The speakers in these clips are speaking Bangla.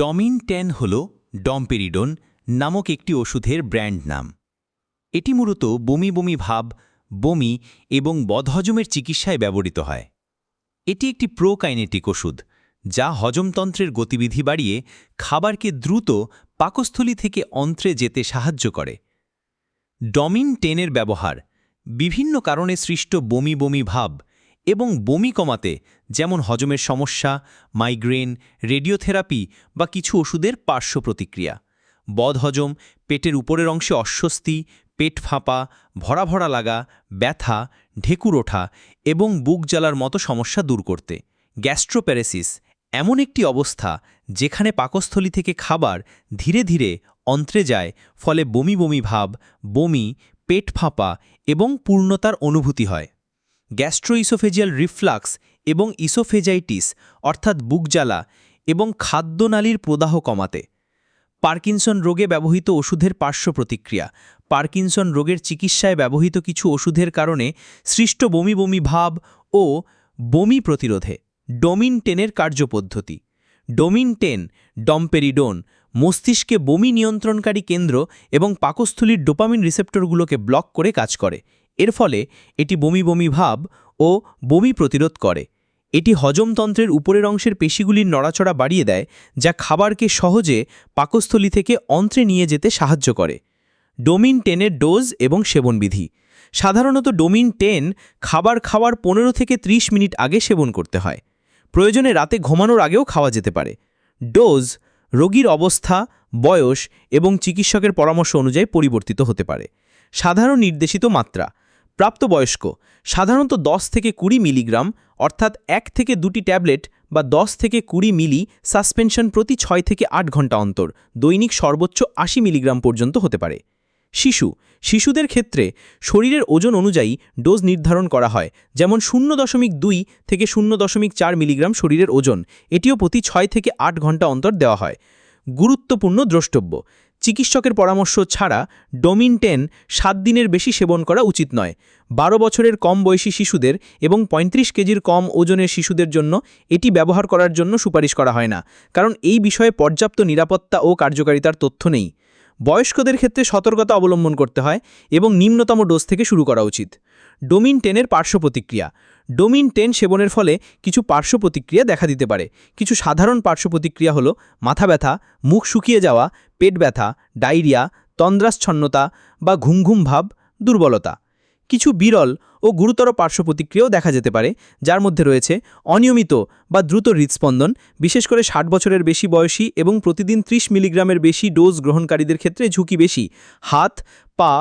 ডমিন টেন হল ডম্পেরিডন নামক একটি ওষুধের ব্র্যান্ড নাম। এটি মূলত বমি বমি ভাব, বমি এবং বদহজমের চিকিৎসায় ব্যবহৃত হয়। এটি একটি প্রোকাইনেটিক ওষুধ, যা হজমতন্ত্রের গতিবিধি বাড়িয়ে খাবারকে দ্রুত পাকস্থলী থেকে অন্ত্রে যেতে সাহায্য করে। ডমিন টেনের ব্যবহার বিভিন্ন কারণে সৃষ্ট বমি বমি ভাব এবং বমি কমাতে, যেমন হজমের সমস্যা, মাইগ্রেন, রেডিওথেরাপি বা কিছু ওষুধের পার্শ্ব প্রতিক্রিয়া। বদহজম পেটের উপরের অংশে অস্বস্তি, পেট ফাঁপা, ভরা ভরা লাগা, ব্যথা, ঢেকুর ওঠা এবং বুক জ্বালার মতো সমস্যা দূর করতে। গ্যাস্ট্রোপ্যারেসিস এমন একটি অবস্থা যেখানে পাকস্থলী থেকে খাবার ধীরে ধীরে অন্ত্রে যায়, ফলে বমি বমি ভাব, বমি, পেট ফাঁপা এবং পূর্ণতার অনুভূতি হয়। গ্যাস্ট্রোইসোফেজিয়াল রিফ্লাক্স এবং ইসোফেজাইটিস, অর্থাৎ বুক জ্বালা এবং খাদ্যনালীর প্রদাহ কমাতে। পার্কিনসন রোগে ব্যবহৃত ওষুধের পার্শ্ব প্রতিক্রিয়া। পার্কিনসন রোগের চিকিৎসায় ব্যবহৃত কিছু ওষুধের কারণে সৃষ্ট বমি বমি ভাব ও বমি প্রতিরোধে। ডোমিন টেনের কার্যপদ্ধতি। ডোমিন টেন, ডম্পেরিডোন, মস্তিষ্কে বমি নিয়ন্ত্রণকারী কেন্দ্র এবং পাকস্থলীর ডোপামিন রিসেপ্টরগুলোকে ব্লক করে কাজ করে। এর ফলে এটি বমি বমি ভাব ও বমি প্রতিরোধ করে। এটি হজমতন্ত্রের উপরের অংশের পেশিগুলির নড়াচড়া বাড়িয়ে দেয়, যা খাবারকে সহজে পাকস্থলী থেকে অন্ত্রে নিয়ে যেতে সাহায্য করে। ডোমিন টেনের ডোজ এবং সেবনবিধি। সাধারণত ডোমিন টেন খাবার খাওয়ার পনেরো থেকে ৩০ মিনিট আগে সেবন করতে হয়। প্রয়োজনে রাতে ঘুমানোর আগেও খাওয়া যেতে পারে। ডোজ রোগীর অবস্থা, বয়স এবং চিকিৎসকের পরামর্শ অনুযায়ী পরিবর্তিত হতে পারে। সাধারণ নির্দেশিত মাত্রা। প্রাপ্তবয়স্ক, সাধারণত 10 থেকে কুড়ি মিলিগ্রাম, অর্থাৎ এক থেকে দুটি ট্যাবলেট বা 10 থেকে কুড়ি মিলি সাসপেনশন প্রতি ছয় থেকে আট ঘণ্টা অন্তর, দৈনিক সর্বোচ্চ আশি মিলিগ্রাম পর্যন্ত হতে পারে। শিশু, শিশুদের ক্ষেত্রে শরীরের ওজন অনুযায়ী ডোজ নির্ধারণ করা হয়, যেমন শূন্য দশমিক দুই থেকে শূন্য দশমিক চার মিলিগ্রাম শরীরের ওজন, এটিও প্রতি ছয় থেকে আট ঘণ্টা অন্তর দেওয়া হয়। গুরুত্বপূর্ণ দ্রষ্টব্য চিকিৎসকের পরামর্শ ছাড়া ডোমিন টেন সাত দিনের বেশি সেবন করা উচিত নয়। বারো বছরের কম বয়সী শিশুদের এবং ৩৫ কেজির কম ওজনের শিশুদের জন্য এটি ব্যবহার করার জন্য সুপারিশ করা হয় না, কারণ এই বিষয়ে পর্যাপ্ত নিরাপত্তা ও কার্যকারিতার তথ্য নেই। বয়স্কদের ক্ষেত্রে সতর্কতা অবলম্বন করতে হয় এবং নিম্নতম ডোজ থেকে শুরু করা উচিত। ডোমিন টেনের পার্শ্ব প্রতিক্রিয়া। ডোমিন টেন সেবনের ফলে কিছু পার্শ্ব প্রতিক্রিয়া দেখা দিতে পারে। কিছু সাধারণ পার্শ্ব প্রতিক্রিয়া হল মাথা ব্যথা, মুখ শুকিয়ে যাওয়া, পেট ব্যথা, ডায়রিয়া তন্দ্রাচ্ছন্নতা বা ঘুম ঘুম ভাব, দুর্বলতা। কিছু বিরল ও গুরুতর পার্শ্ব প্রতিক্রিয়াও দেখা যেতে পারে, যার মধ্যে রয়েছে অনিয়মিত বা দ্রুত হৃদস্পন্দন, বিশেষ করে ষাট বছরের বেশি বয়সী এবং প্রতিদিন ৩০ মিলিগ্রামের বেশি ডোজ গ্রহণকারীদের ক্ষেত্রে ঝুঁকি বেশি। হাত, পা,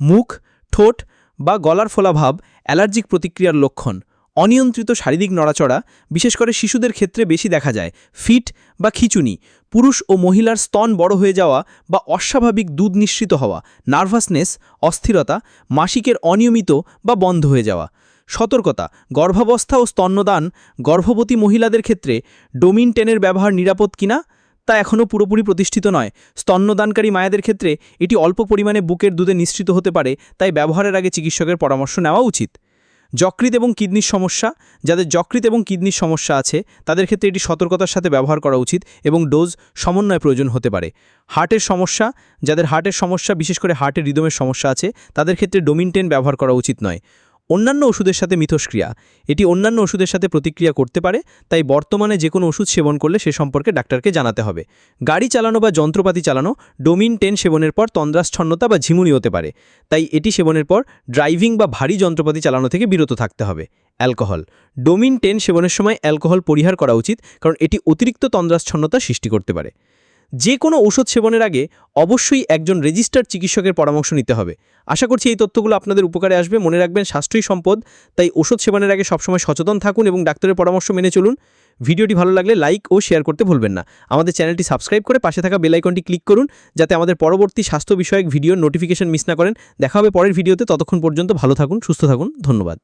মুখ, ঠোঁট বা গলার ফোলাভাব অ্যালার্জিক প্রতিক্রিয়ার লক্ষণ। অনিয়ন্ত্রিত শারীরিক নড়াচড়া, বিশেষ করে শিশুদের ক্ষেত্রে বেশি দেখা যায়, ফিট বা খিচুনি, পুরুষ ও মহিলার স্তন বড় হয়ে যাওয়া বা অস্বাভাবিক দুধ নিঃসৃত হওয়া, নার্ভাসনেস, অস্থিরতা, মাসিকের অনিয়মিত বা বন্ধ হয়ে যাওয়া। সতর্কতা, গর্ভাবস্থা ও স্তন্যদান, গর্ভবতী মহিলাদের ক্ষেত্রে ডোমিন টেনের ব্যবহার নিরাপদ কিনা, তা এখনও পুরোপুরি প্রতিষ্ঠিত নয়। স্তন্যদানকারী মায়েদের ক্ষেত্রে এটি অল্প পরিমাণে বুকের দুধে নিঃসৃত হতে পারে, তাই ব্যবহারের আগে চিকিৎসকের পরামর্শ নেওয়া উচিত। যকৃত এবং কিডনির সমস্যা, যাদের যকৃত এবং কিডনির সমস্যা আছে, তাদের ক্ষেত্রে এটি সতর্কতার সাথে ব্যবহার করা উচিত এবং ডোজ সমন্বয় প্রয়োজন হতে পারে। হার্টের সমস্যা, যাদের হার্টের সমস্যা, বিশেষ করে হার্টের রিদমের সমস্যা আছে, তাদের ক্ষেত্রে ডোমিনটেন ব্যবহার করা উচিত নয়। অন্যান্য ওষুধের সাথে মিথস্ক্রিয়া। এটি অন্যান্য ওষুধের সাথে প্রতিক্রিয়া করতে পারে, তাই বর্তমানে যে কোনো ওষুধ সেবন করলে সে সম্পর্কে ডাক্তারকে জানাতে হবে। গাড়ি চালানো বা যন্ত্রপাতি চালানো, ডোমিন টেন সেবনের পর তন্দ্রাচ্ছন্নতা বা ঝিমুনি হতে পারে, তাই এটি সেবনের পর ড্রাইভিং বা ভারী যন্ত্রপাতি চালানো থেকে বিরত থাকতে হবে। অ্যালকোহল। ডোমিন টেন সেবনের সময় অ্যালকোহল পরিহার করা উচিত, কারণ এটি অতিরিক্ত তন্দ্রাচ্ছন্নতা সৃষ্টি করতে পারে। যে কোনো ওষুধ সেবনের আগে অবশ্যই একজন রেজিস্টার্ড চিকিৎসকের পরামর্শ নিতে হবে। আশা করছি এই তথ্যগুলো আপনাদের উপকারে আসবে। মনে রাখবেন, স্বাস্থ্যই সম্পদ, তাই ওষুধ সেবনের আগে সবসময় সচেতন থাকুন এবং ডাক্তারের পরামর্শ মেনে চলুন। ভিডিওটি ভালো লাগলে লাইক ও শেয়ার করতে ভুলবেন না। আমাদের চ্যানেলটি সাবস্ক্রাইব করে পাশে থাকা বেলাইকনটি ক্লিক করুন, যাতে আমাদের পরবর্তী স্বাস্থ্য বিষয়ক ভিডিওর নোটিফিকেশন মিস না করেন। দেখা হবে পরের ভিডিওতে। ততক্ষণ পর্যন্ত ভালো থাকুন, সুস্থ থাকুন। ধন্যবাদ।